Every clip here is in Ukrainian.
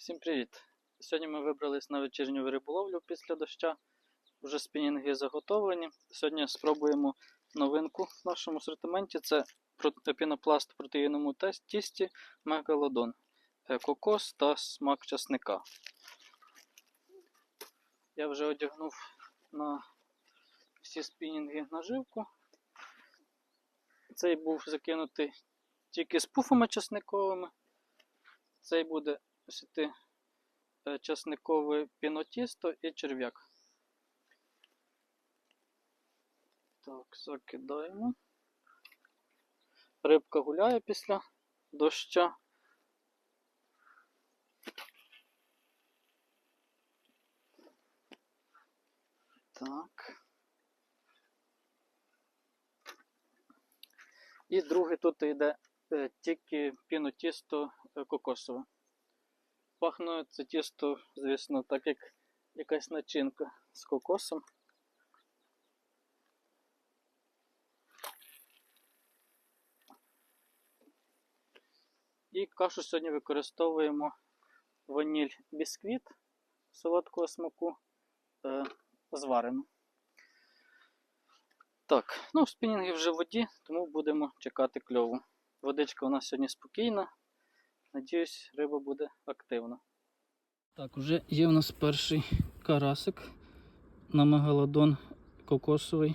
Всім привіт! Сьогодні ми вибрались на вечірню риболовлю після доща. Вже спінінги заготовлені. Сьогодні спробуємо новинку в нашому асортименті. Це пінопласт в протеїному тісті Мегалодон, Е, кокос та смак часника. Я вже одягнув на всі спінінги наживку. Цей був закинутий тільки з пуфами часниковими. Цей буде сіти е, часникове пінотісто і черв'як. Так, закидаємо. Рибка гуляє після доща. Так. І другий тут йде е, тільки пінотісто е, кокосове. Пахне це тісто, звісно, так як якась начинка з кокосом. І кашу сьогодні використовуємо ваніль бісквіт солодкого смаку е, зварену. Так, ну, спінінги вже в воді, тому будемо чекати кльову. Водичка у нас сьогодні спокійна. Надіюсь, риба буде активна. Так, вже є у нас перший карасик на мегалодон кокосовий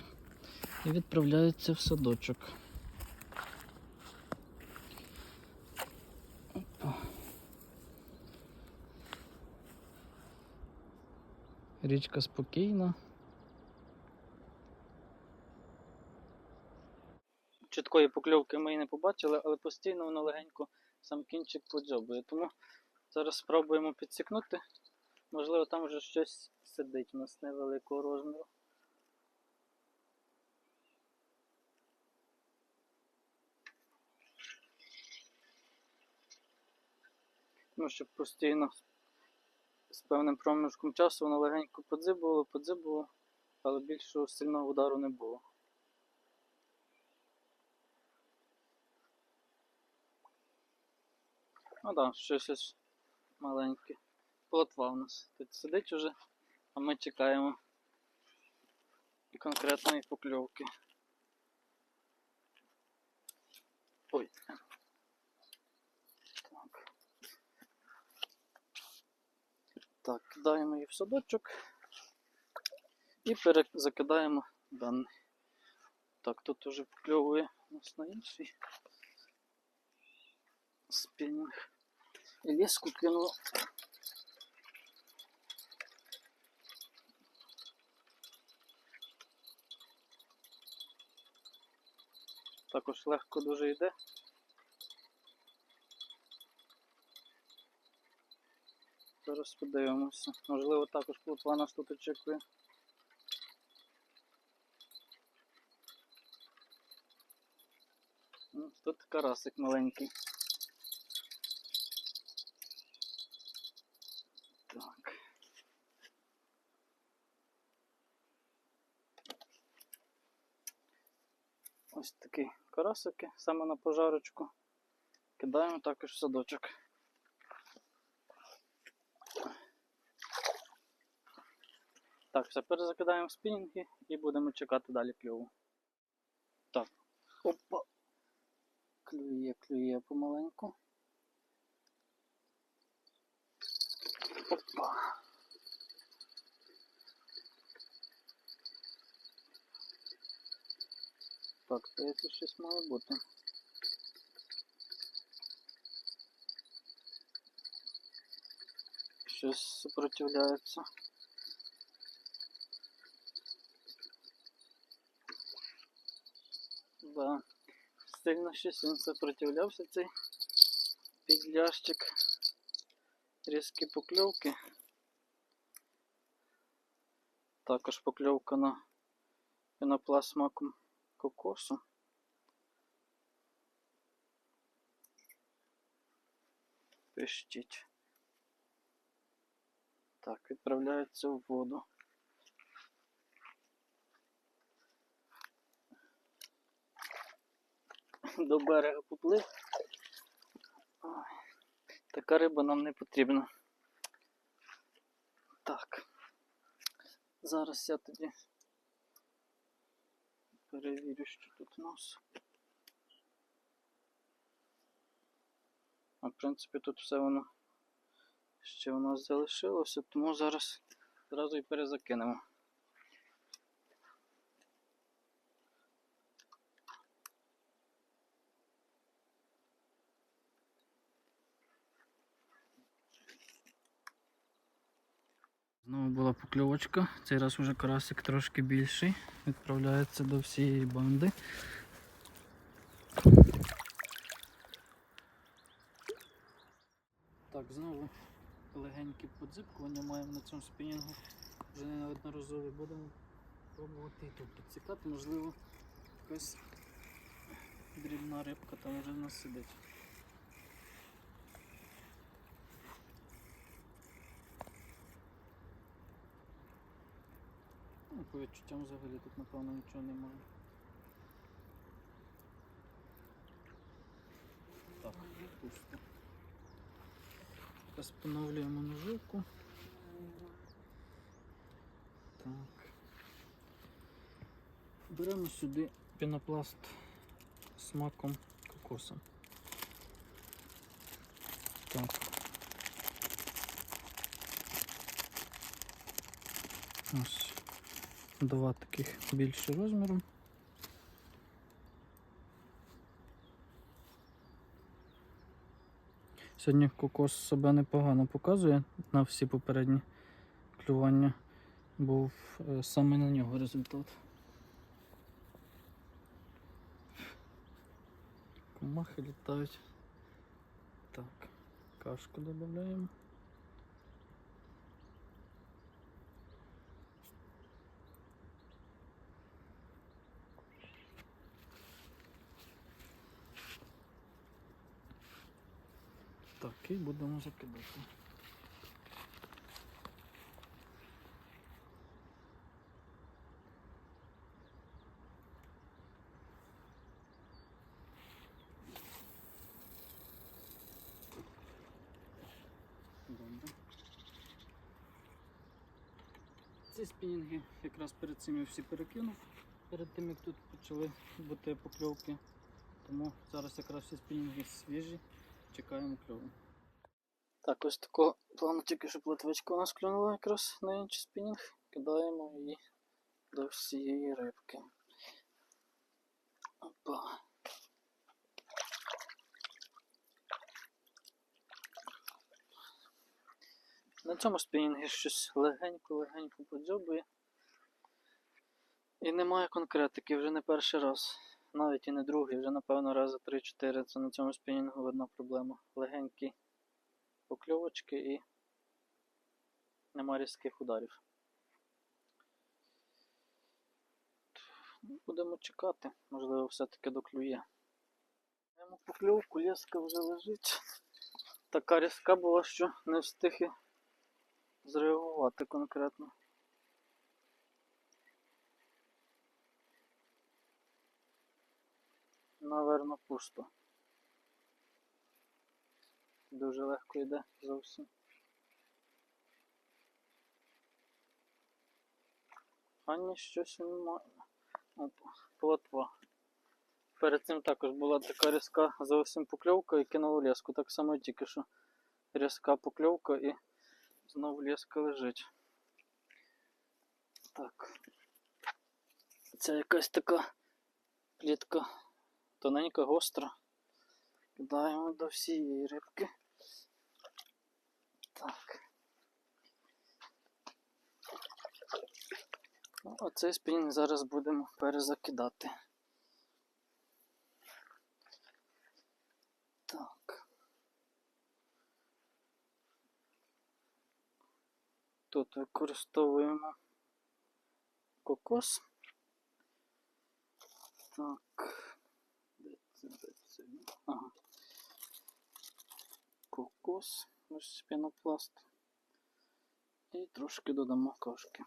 і відправляється в садочок. Опа. Річка спокійна. Чіткої покльовки ми і не побачили, але постійно воно легенько сам кінчик подзьобує. Тому зараз спробуємо підсікнути. Можливо, там вже щось сидить у нас невеликого розміру. Ну, щоб постійно з певним проміжком часу воно легенько подзибувало, подзибувало, але більшого сильного удару не було. Ну так, щось ось маленьке. Плотва у нас тут сидить уже, а ми чекаємо конкретної покльовки. Ой. Так. Так, кидаємо її в садочок і перезакидаємо даний. Так, тут уже покльовує у нас на інший спінінг. І ліску. Також легко дуже йде. Зараз подивимося. Можливо, також плотва нас тут очікує. Тут карасик маленький. Так. Ось такі карасики саме на пожарочку. Кидаємо також в садочок. Так, все перезакидаємо в спінінги і будемо чекати далі кльову. Так, опа. Клює, клює помаленьку. Опа. Так, здається, щось має бути. Щось супротивляється. Да. Сильно щось він сопротивлявся цей підлящик. Різкі покльовки. Також покльовка на пінопласт смаком кокосу. Пищить. Так, відправляється в воду. До берега поплив. Така риба нам не потрібна. Так. Зараз я тоді перевірю, тут у нас. А в принципі тут все воно ще у нас залишилося, тому зараз зразу і перезакинемо. Знову була покльовочка. Цей раз уже карасик трошки більший. Відправляється до всієї банди. Так, знову легеньке подзипкування маємо на цьому спінінгу. Вже неодноразово будемо пробувати тут підсікати, можливо, якась дрібна рибка там вже в нас сидить. По відчуттям взагалі тут напевно нічого немає. Так, пусто. Зараз поновлюємо ножовку. Так. Беремо сюди пінопласт з смаком кокоса. Так. Ось два таких більше розміром. Сьогодні кокос себе непогано показує на всі попередні клювання. Був е, саме на нього результат. Комахи літають. Так, кашку додаємо. Так, і будемо закидати. Ці спінінги якраз перед цим я всі перекинув, перед тим як тут почали бути покльовки. Тому зараз якраз всі спінінги свіжі, чекаємо кльову. Так, ось такого плану тільки що плотвичка у нас клюнула якраз на інший спінінг. Кидаємо її до всієї рибки. Опа. На цьому спінінгі щось легенько-легенько подзьобує. І немає конкретики вже не перший раз. Навіть і не другий, вже напевно рази 3-4 це на цьому спінінгу одна проблема. Легенькі покльовочки і нема різких ударів. Будемо чекати, можливо, все-таки доклює. Маємо покльовку, леска вже лежить. Така різка була, що не встиг зреагувати конкретно. Наверно, пусто. Дуже легко йде зовсім. А ні, щось немає. Плотва. Перед цим також була така різка зовсім покльовка і кинув леску. Так само тільки що різка покльовка і знову леска лежить. Так. Це якась така плітка тоненька, гостра. Кидаємо до всієї рибки. Так. Ну, а цей спінінг зараз будемо перезакидати. Так. Тут використовуємо кокос. Так. Ага. Кокос, ось пінопласт. І трошки додамо кашки.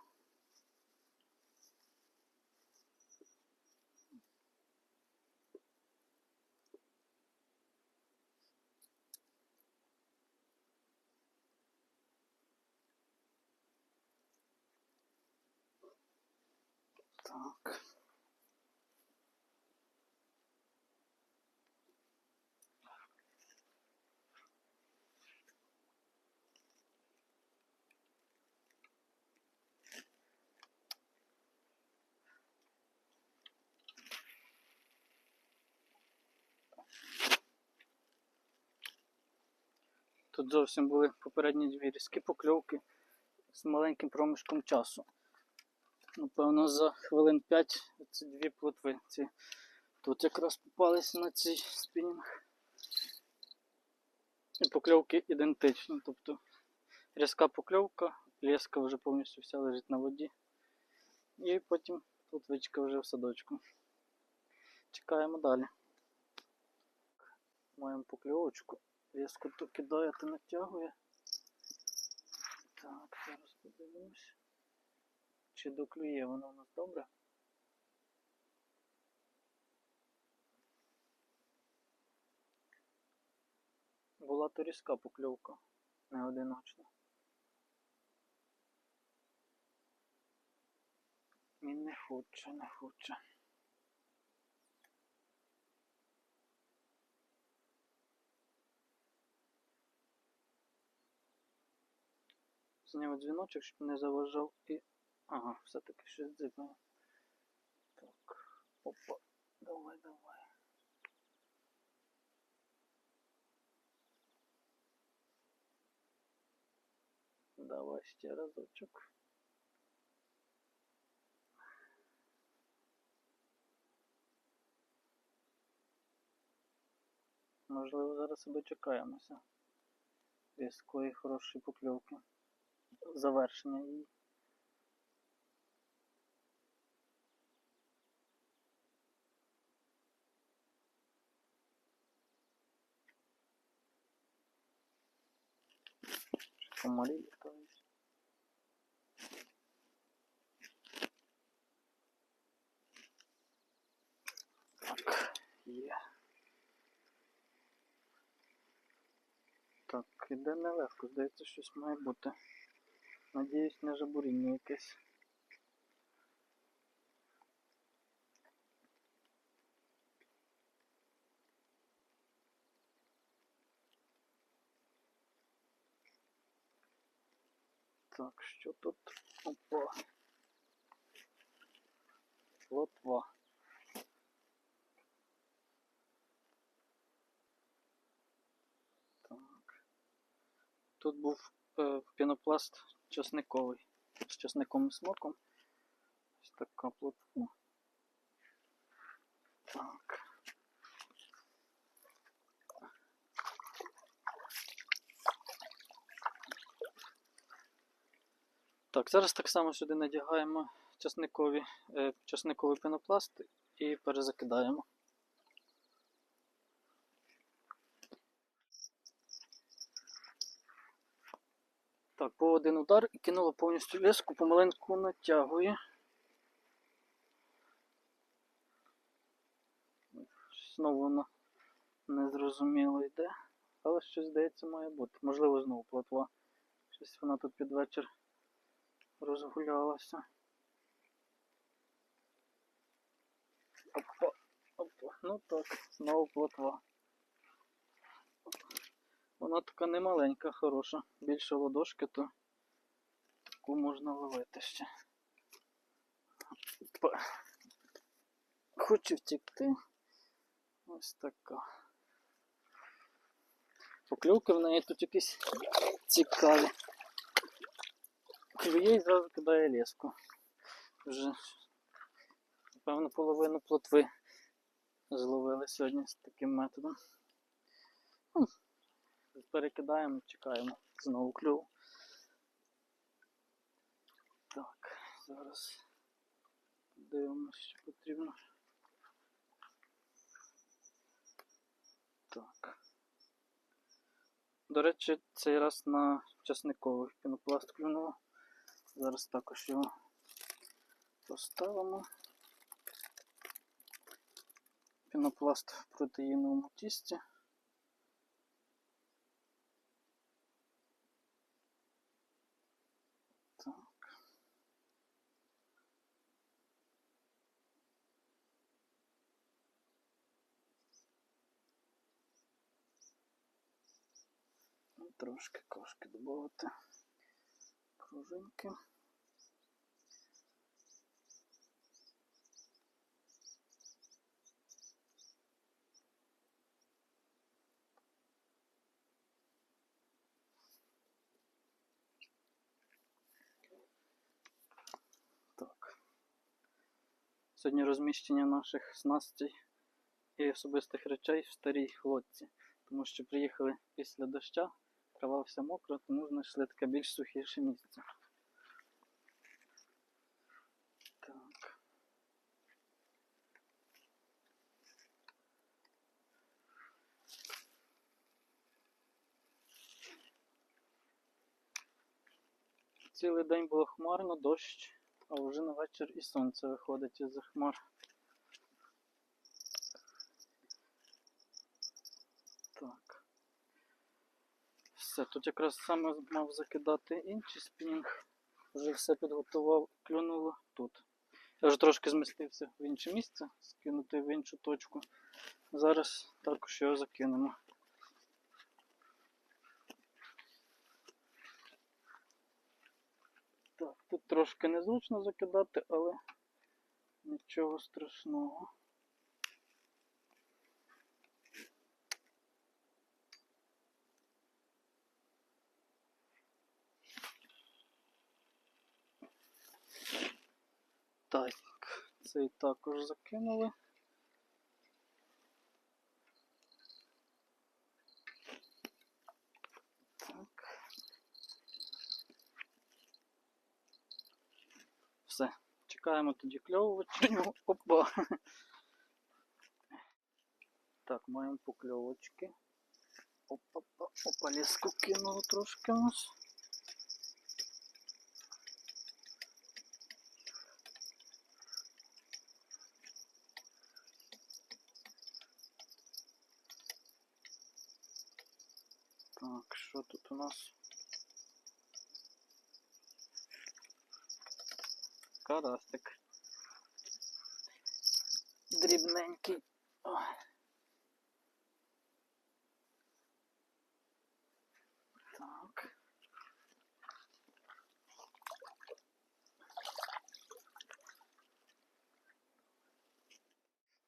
Так. Тут зовсім були попередні дві різкі покльовки з маленьким проміжком часу. Напевно, за хвилин 5 ці дві плотви. Ці тут якраз попалися на цей спінінг. І покльовки ідентичні. Тобто різка покльовка, леска вже повністю вся лежить на воді. І потім плотвичка вже в садочку. Чекаємо далі. Маємо покльовочку. Різко то кидає, то натягує. Так, зараз подивимось. Чи доклює воно у нас добре? Була то різка покльовка, не одиночна. Він не хоче, не хоче. Зняв дзвіночок, щоб не заважав і. Ага, все-таки щось дзипає. Так. Опа. Давай, давай. Давай ще разочок. Можливо, зараз і дочекаємося. Різкої хорошої покльовки. Завершення її. Літають. Так, є. Так, іде нелегко, здається, щось має бути. Надіюсь, не жабуріння якесь. Так, що тут? Опа. Лотва. Так. Тут був е, пінопласт часниковий з часником і смоком. Ось така плотва. Так. Так, зараз так само сюди надягаємо часникові, е, часниковий пінопласт і перезакидаємо. Так, по один удар і кинуло повністю леску, помаленьку натягує. Знову воно незрозуміло йде, але щось здається має бути. Можливо, знову плотва. Щось вона тут під вечір розгулялася. Опа, опа. Ну так, знову плотва. Вона така не маленька, хороша. Більше ладошки, то таку можна ловити ще. Хочу втікти. Ось така. Покльовки в неї тут якісь цікаві. Клює і зразу кидає леску. Вже, напевно, половину плотви зловили сьогодні з таким методом. Перекидаємо, чекаємо знову клюв. Так, зараз дивимося, що потрібно. Так. До речі, цей раз на часниковий пінопласт клюнуло. Зараз також його поставимо. Пінопласт в протеїновому тісті. Трошки кошки додати. Пружинки. Сьогодні розміщення наших снастей і особистих речей в старій лодці. Тому що приїхали після доща, трава вся мокра, тому знайшли таке більш сухіше місце. Так. Цілий день було хмарно, дощ, а вже на вечір і сонце виходить із хмар. Так. Все, тут якраз саме мав закидати інший спінінг. Вже все підготував, клюнуло тут. Я вже трошки змістився в інше місце, скинути в іншу точку. Зараз також його закинемо. Так, тут трошки незручно закидати, але нічого страшного. Так, цей також закинули. Так. Все. Чекаємо тоді кльовувачню. Опа. Так, маємо покльовочки. Опа, опа, опа, ліску кинуло трошки у нас. Так, що тут у нас? Карастик. Дрібненький. Так.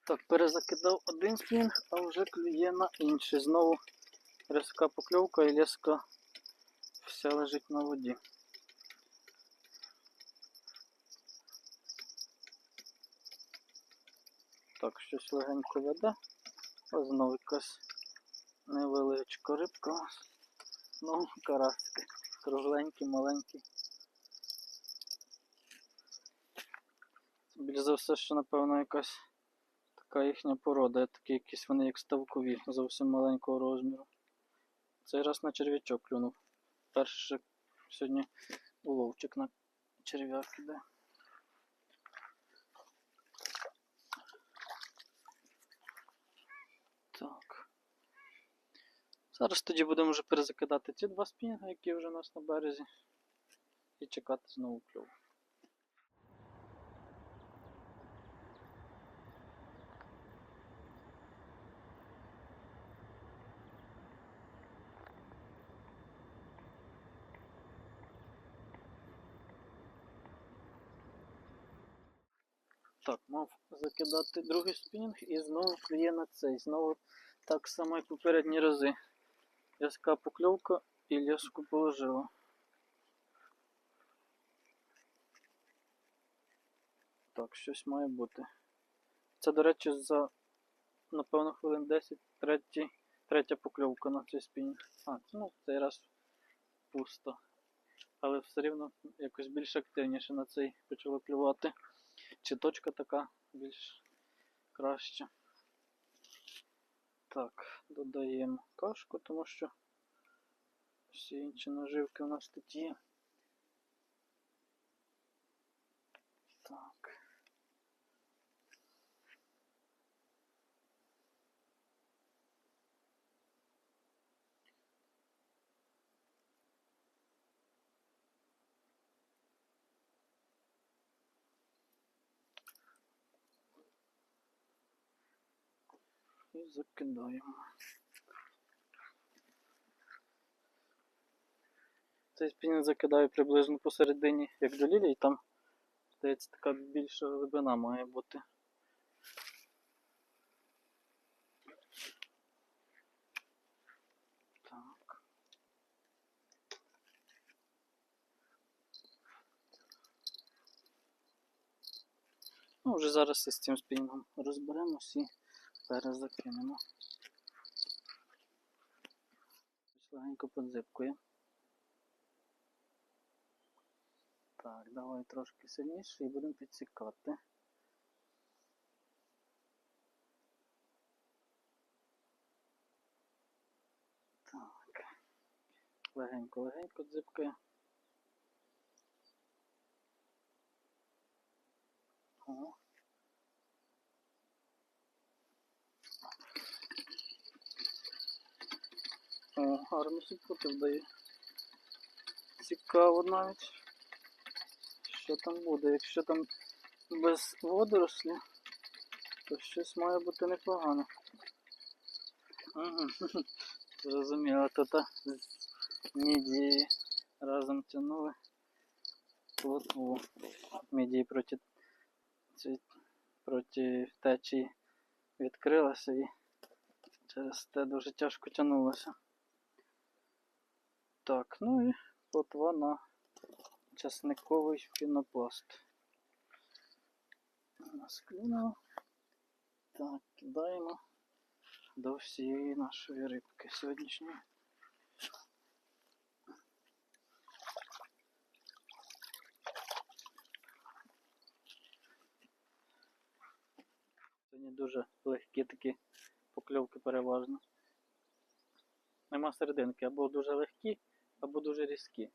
Так, перезакидав один спінг, а вже клює на інший. Знову різка покльовка і леска вся лежить на воді. Так, щось легенько веде. Ось знову якась невеличка рибка. Ну, карасики. Кругленькі, маленькі. Більш за все, що напевно якась така їхня порода. Такі якісь вони як ставкові, зовсім маленького розміру. Цей раз на черв'ячок клюнув. Перший сьогодні уловчик на черв'як іде. Так. Зараз тоді будемо вже перезакидати ці два спінга, які вже у нас на березі, і чекати знову кльову. Так, мав закидати другий спінінг і знову клює на цей. Знову так само, як попередні рази. Рязка покльовка і ляску положила. Так, щось має бути. Це, до речі, за, напевно, хвилин 10 третій, третя покльовка на цей спінінг. А, ну, цей раз пусто. Але все рівно якось більш активніше на цей почало клювати. Чи точка така більш краще. Так, додаємо кашку, тому що всі інші наживки у нас тут є. Так. І закидаємо. Цей спінінг закидаю приблизно посередині, як до лілії, там, здається, така більша глибина має бути. Ну, вже зараз із цим спінінгом розберемось і перезакинемо. Легенько подзипкує. Так, давай трошки сильніше і будемо підсікати. Так. Легенько-легенько дзипкає. О. О, гарно сіпути вдає. Цікаво навіть. Що там буде? Якщо там без водорослі, то щось має бути непогано. Угу. Зрозуміло, то та мідії разом тянули плотву. Мідії проти, проти течії відкрилася і через те дуже тяжко тягнулося. Так, ну і плотва на часниковий пінопласт. Насклюнуло. Так, кидаємо до всієї нашої рибки сьогоднішньої. Сьогодні дуже легкі такі покльовки переважно. Нема серединки, або дуже легкі, або дуже різкі.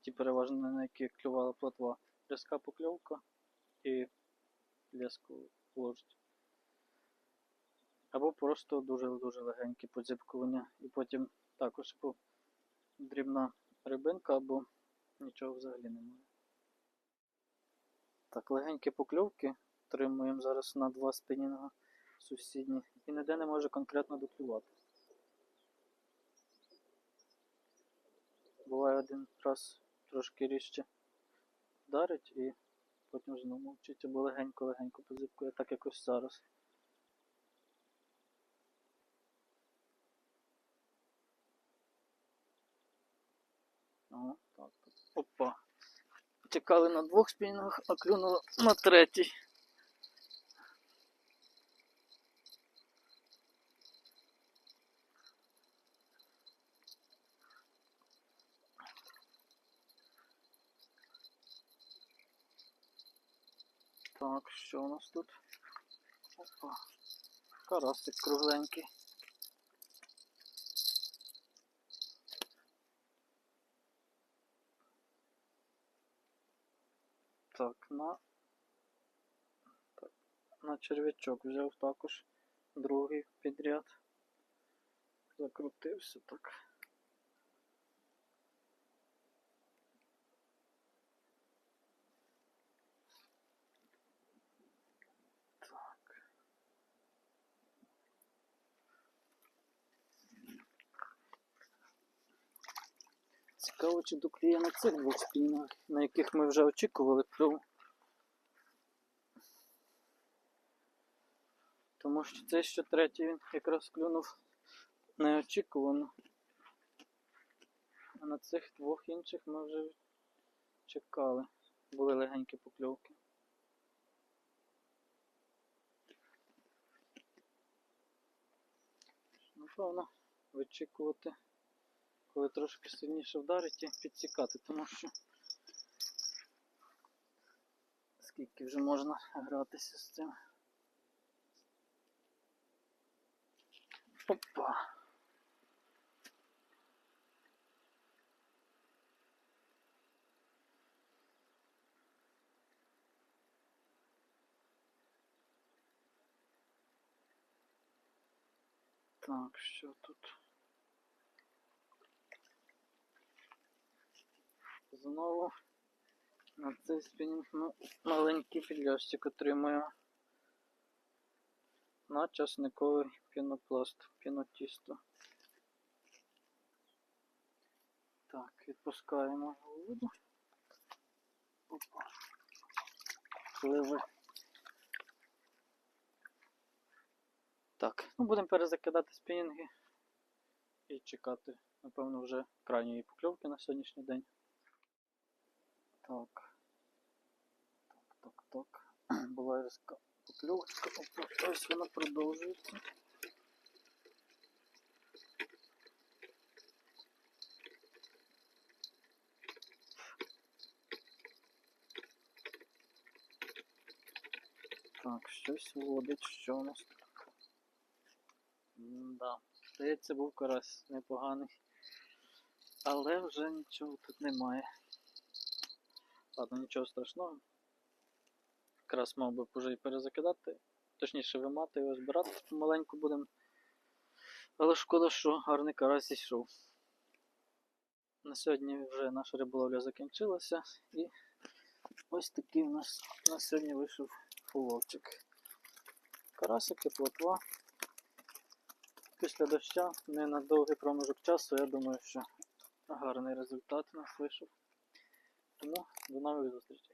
Ті переважно на які клювала плотва. Різка покльовка і леску ложить. Або просто дуже-дуже легенькі подзипкування. І потім також або дрібна рибинка, або нічого взагалі немає. Так, легенькі покльовки отримуємо зараз на два спинінга сусідні. І ніде не може конкретно доклювати. Буває один раз трошки ріжче вдарить і потім знову мовчить або легенько-легенько позипкує, так якось зараз. Опа. Чекали на двох спінінгах, а клюнуло на третій. Так, що у нас тут? Опа. Карасик кругленький. Так, на. Так, на черв'ячок взяв також другий підряд. Закрутився так. Цікаво, чи докліє на цих двох спінах, на яких ми вже очікували клюв. Тому що цей що третій він якраз клюнув неочікувано. А на цих двох інших ми вже чекали. Були легенькі покльовки. Напевно, вичікувати, коли трошки сильніше вдарить і підсікати, тому що скільки вже можна гратися з цим. Опа. Так, що тут? Знову на цей спінінг ну, маленький підлящик отримую на часниковий пінопласт, пінотісто. Так, відпускаємо воду. Опа. Пливи. Так, ну будемо перезакидати спінінги і чекати, напевно, вже крайньої покльовки на сьогоднішній день. Так. Так, так, так. Була різка покльовочка. Ось вона продовжується. Так, щось водить, що у нас тут? Да. Здається, був карась непоганий. Але вже нічого тут немає. Ладно, нічого страшного. Якраз мав би вже і перезакидати. Точніше вимати його збирати помаленьку будемо. Але шкода, що гарний карась зійшов. На сьогодні вже наша риболовля закінчилася і ось такий у нас на сьогодні вийшов уловчик. Карасики, плотва. Після доща не на довгий проміжок часу, я думаю, що гарний результат у нас вийшов. Тому до нових зустрічей.